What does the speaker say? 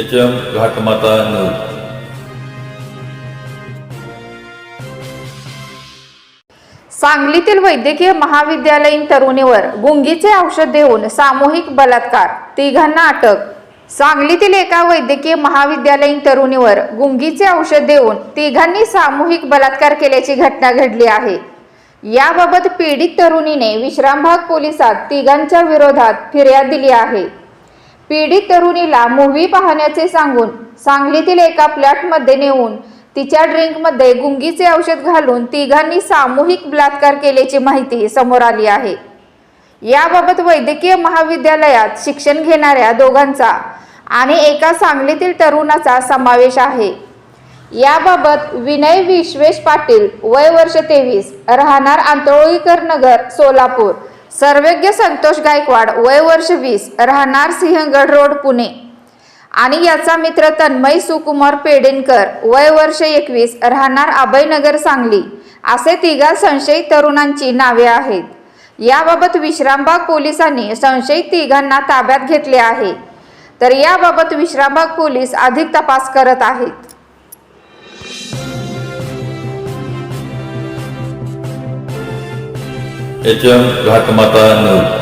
H M Ghatmata news सांगलीतील वैद्यकीय महाविद्यालयीन तरुणीवर गुंगीचे औषध देऊन सामूहिक बलात्कार तिघांना अटक. सांगलीतील एका वैद्यकीय महाविद्यालयीन तरुणीवर गुंगीचे औषध देऊन तिघांनी सामूहिक बलात्कार केल्याची घटना घडली आहे. याबाबत पीडित तरुणीने विश्रामबाग पोलिसात तिघांच्या विरोधात फिर्याद दिली आहे. पीडित तरुणीला मूव्ही पाहण्याचे सांगून सांगलीतील एका फ्लॅटमध्ये नेऊन तिच्या ड्रिंकमध्ये गुंगीचे औषध घालून तिघांनी सामूहिक बलात्कार केल्याची माहिती समोर आली आहे. याबाबत वैद्यकीय महाविद्यालयात शिक्षण घेणाऱ्या दोघांचा आणि एका सांगलीतील तरुणाचा समावेश आहे. याबाबत विनय विश्वेश पाटील वय वर्ष तेवीस राहणार आंतोळीकर नगर सोलापूर सर्वज्ञ संतोष गायकवाड वय वर्ष वीस राहणार सिंहगड रोड पुणे. आणि याचा मित्र तन्मय सुकुमार पेडेनकर वय वर्ष एकवीस राहणार अभयनगर सांगली असे तिघा संशयित तरुणांची नावे आहेत. याबाबत विश्रामबाग पोलिसांनी संशयित तिघांना ताब्यात घेतले आहे. तर याबाबत विश्रामबाग पोलीस अधिक तपास करत आहेत. H M Ghatmata news